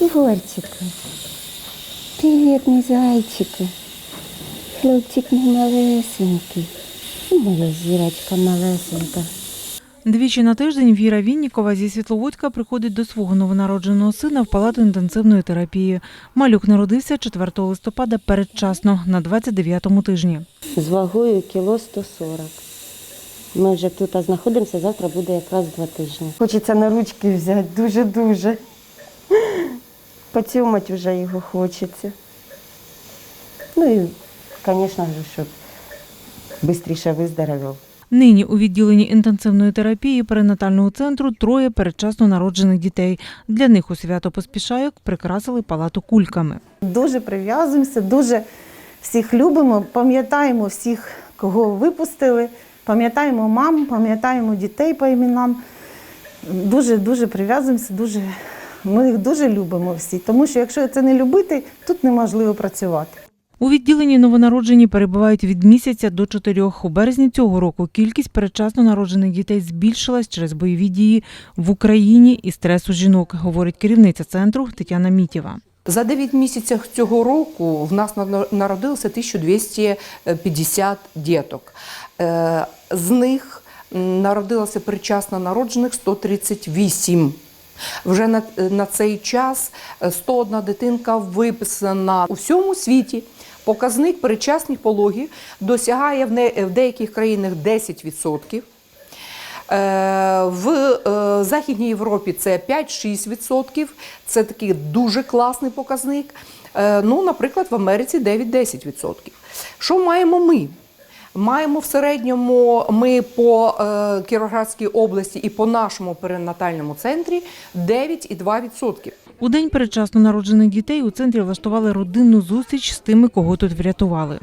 Ігорчику, привіт, мій зайчику. Хлопчик мій малесенький. І моя зірочка малесенька. Двічі на тиждень Віра Віннікова зі Світловодська приходить до свого новонародженого сина в палату інтенсивної терапії. Малюк народився 4 листопада передчасно на 29-му тижні. З вагою кіло 140. Ми вже тут знаходимося, завтра буде якраз два тижні. Хочеться на ручки взяти, дуже-дуже. Поцьомати вже його хочеться. Ну і, звісно щоб швидше виздоровів. Нині у відділенні інтенсивної терапії перинатального центру троє передчасно народжених дітей. Для них у свято поспішайок прикрасили палату кульками. Дуже прив'язуємося, дуже всіх любимо, пам'ятаємо всіх, кого випустили, пам'ятаємо мам, пам'ятаємо дітей по іменам. Дуже дуже прив'язуємося, дуже, ми їх дуже любимо всі, тому що якщо це не любити, тут неможливо працювати. У відділенні новонароджені перебувають від місяця до чотирьох. У березні цього року кількість передчасно народжених дітей збільшилась через бойові дії в Україні і стресу жінок, говорить керівниця центру Тетяна Мітєва. За 9 місяців цього року в нас на- народилося 1250 діток. Е, З них народилося причасно народжених 138. Вже на, на цей час е, 101 дитинка виписана у всьому світі. Показник передчасних пологів досягає в, не, в деяких країнах 10%. Е, В е, Західній Європі це 5-6%. Це такий дуже класний показник. Е, Ну, наприклад, в Америці 9-10%. Що маємо ми? Маємо в середньому ми по е, Кіровоградській області і по нашому перинатальному центрі 9,2%. У день передчасно народжених дітей у центрі влаштували родинну зустріч з тими, кого тут врятували.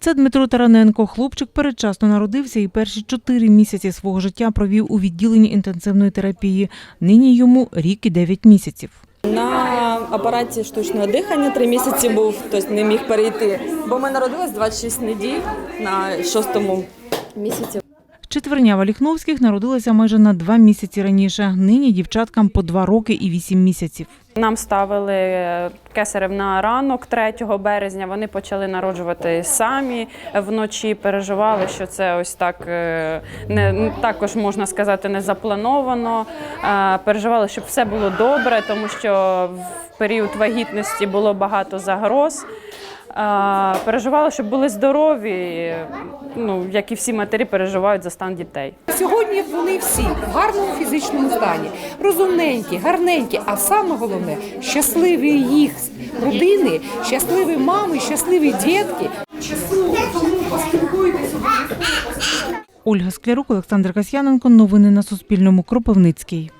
Це Дмитро Тараненко. Хлопчик передчасно народився і перші чотири місяці свого життя провів у відділенні інтенсивної терапії. Нині йому рік і дев'ять місяців. На апараті штучного дихання три місяці був, тобто не міг перейти. Бо ми народились 26 неділь на шостому місяці. Четвернява Ліхновських народилася майже на два місяці раніше. Нині дівчаткам по два роки і вісім місяців. Нам ставили кесарев на ранок 3 березня. Вони почали народжувати самі вночі. Переживали, що це ось так е, не також можна сказати не заплановано. Е, Переживали, щоб все було добре, тому що в період вагітності було багато загроз. Переживали, щоб були здорові, ну як і всі матері переживають за стан дітей. Сьогодні вони всі в гарному фізичному стані, розумненькі, гарненькі, а саме головне щасливі їх родини, щасливі мами, щасливі дітки. Ольга Склярук, Олександр Касьяненко. Новини на Суспільному. Кропивницький.